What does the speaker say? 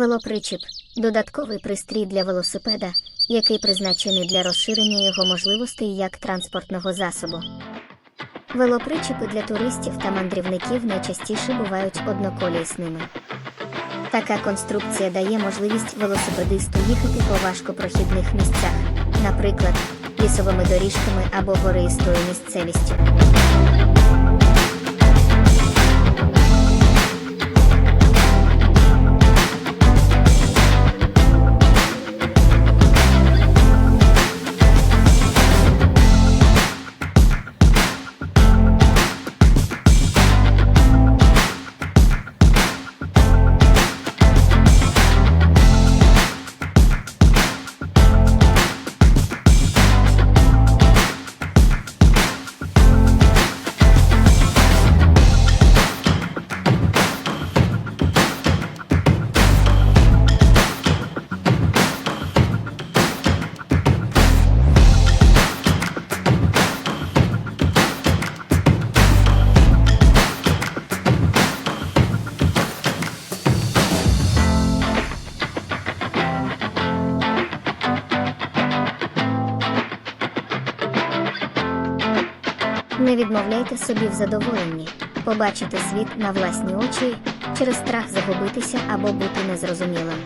Велопричіп додатковий пристрій для велосипеда, який призначений для розширення його можливостей як транспортного засобу. Велопричіпи для туристів та мандрівників найчастіше бувають одноколісними. Така конструкція дає можливість велосипедисту їхати по важкопрохідних місцях, наприклад, лісовими доріжками або гористою місцевістю. Не відмовляйте собі в задоволенні, побачити світ на власні очі через страх загубитися або бути незрозумілим.